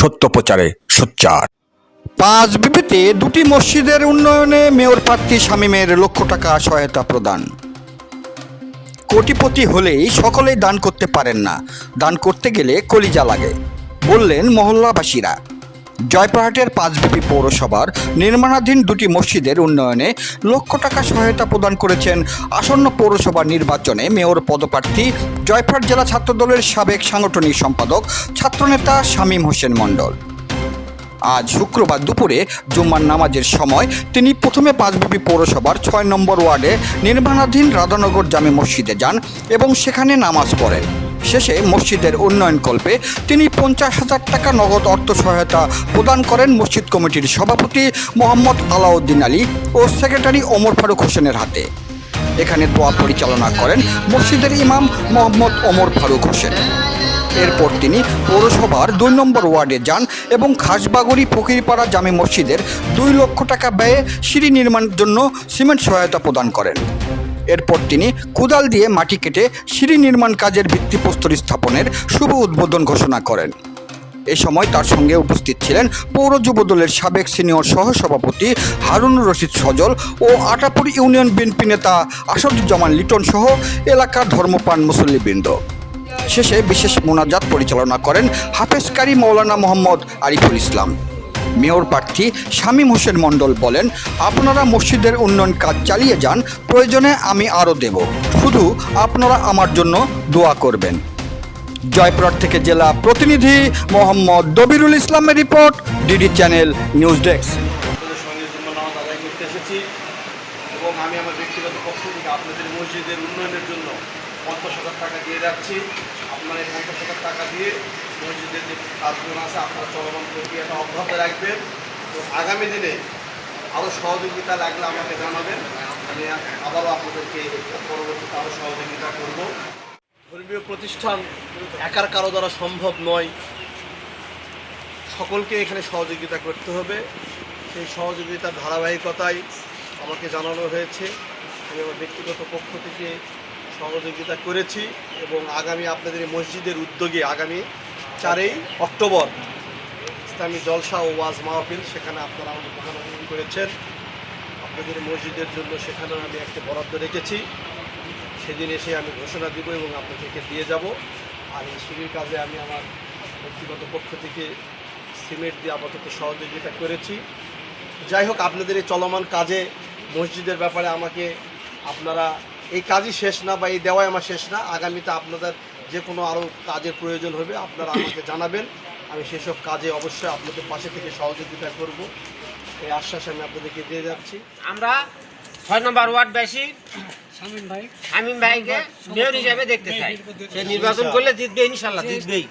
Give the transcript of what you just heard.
সত্য প্রচারে সোচ্চার। পাঁচ বিবিতে দুটি মসজিদের উন্নয়নে মেয়র প্রার্থী শামীমের লক্ষ টাকা সহায়তা প্রদান। কোটিপতি হলেই সকলেই দান করতে পারেন না। দান করতে গেলে কলিজা লাগে, বললেন মহল্লাবাসীরা। জয়প্রহাটের পাঁচবিপি পৌরসভার নির্মাণাধীন দুটি মসজিদের উন্নয়নে লক্ষ টাকা সহায়তা প্রদান করেছেন আসন্ন পৌরসভা নির্বাচনে মেয়র পদপ্রার্থী জয়প্রহাট জেলা ছাত্রদলের সাবেক সাংগঠনিক সম্পাদক ছাত্রনেতা শামীম হোসেন মণ্ডল। আজ শুক্রবার দুপুরে জুম্মার নামাজের সময় তিনি প্রথমে পাঁচবিবি পৌরসভার ছয় নম্বর ওয়ার্ডে নির্মাণাধীন রাধানগর জামে মসজিদে যান এবং সেখানে নামাজ পড়েন। শেষে মসজিদের উন্নয়নকল্পে তিনি পঞ্চাশ হাজার টাকা নগদ অর্থ সহায়তা প্রদান করেন মসজিদ কমিটির সভাপতি মোহাম্মদ আলাউদ্দিন আলী ও সেক্রেটারি ওমর ফারুক হোসেনের হাতে। এখানে দোয়া পরিচালনা করেন মসজিদের ইমাম মোহাম্মদ ওমর ফারুক হোসেন। এরপর তিনি পৌরসভার দুই নম্বর ওয়ার্ডে যান এবং খাসবাগুড়ি ফকিরপাড়া জামে মসজিদের দুই লক্ষ টাকা ব্যয়ে সিঁড়ি নির্মাণের জন্য সিমেন্ট সহায়তা প্রদান করেন। এরপর তিনি কুদাল দিয়ে মাটি কেটে সিঁড়ি নির্মাণ কাজের ভিত্তিপ্রস্তর স্থাপনের শুভ উদ্বোধন ঘোষণা করেন। এ সময় তার সঙ্গে উপস্থিত ছিলেন পৌর যুবদলের সাবেক সিনিয়র সহসভাপতি হারুনুর রশিদ সজল ও আটাপুর ইউনিয়ন বিএনপি নেতা আসাদুজ্জামান লিটন সহ এলাকার ধর্মপ্রাণ মুসল্লিবৃন্দ। শেষে বিশেষ মোনাজাত পরিচালনা করেন হাফেজ কারি মৌলানা মোহাম্মদ আরিফুল ইসলাম। মেয়র প্রার্থী শামীম হোসেন মণ্ডল বলেন, আপনারা মসজিদের উন্নয়ন কাজ চালিয়ে যান, প্রয়োজনে আমি আরও দেব। শুধু আপনারা আমার জন্য দোয়া করবেন। জয়পুরহাট থেকে জেলা প্রতিনিধি মোহাম্মদ দবিরুল ইসলামের report, DD channel news desk. এবং আমি আমার ব্যক্তিগত পক্ষ থেকে আপনাদের মসজিদের উন্নয়নের জন্য পঞ্চাশ হাজার টাকা দিয়ে আপনারা পঞ্চাশ টাকা দিয়ে মসজিদের যে কাজগুলো আছে, আপনারা চলমান প্রক্রিয়াটা অব্যাহত রাখবেন। এবং আগামী দিনে আরও সহযোগিতা লাগলে আমাকে জানাবেন। আমি আবারও আপনাদেরকে পরবর্তীতে আরও সহযোগিতা করব। ধর্মীয় প্রতিষ্ঠান একার কারও দ্বারা সম্ভব নয়। সকলকে এখানে সহযোগিতা করতে হবে। সেই সহযোগিতার ধারাবাহিকতায় আমাকে জানানো হয়েছে। আমি আমার ব্যক্তিগত পক্ষ থেকে সহযোগিতা করেছি এবং আগামী আপনাদের মসজিদের উদ্যোগে আগামী চারই অক্টোবর ইসলামী জলসা ও ওয়াজ মাহফিল, সেখানে আপনারা আমাকে প্রধান অতিথি করেছেন। আপনাদের মসজিদের জন্য সেখানে আমি একটা বরাদ্দ রেখেছি। সেদিন এসে আমি ঘোষণা দিব এবং আপনাদেরকে দিয়ে যাব। আর এই সিঁড়ির কাজে আমি আমার ব্যক্তিগত পক্ষ থেকে সিমেন্ট দিয়ে আপাতত সহযোগিতা করেছি। যাই হোক, আপনাদের এই চলমান কাজে, মসজিদের ব্যাপারে আমাকে আপনারা, এই কাজই শেষ না বা এই দেওয়াই আমার শেষ না। আগামীতে আপনাদের যে কোনো আরও কাজের প্রয়োজন হবে আপনারা আমাকে জানাবেন আমি সেসব কাজে অবশ্যই আপনাদের পাশে থেকে সহযোগিতা করব এই আশ্বাস আমি আপনাদেরকে দিয়ে যাচ্ছি আমরা ছয় নম্বর ওয়ার্ড বেশি শামীম ভাইকে মেয়র হিসাবে দেখতে চাই সে নির্বাচন করলে জিতবে ইনশাল্লাহ জিতবেই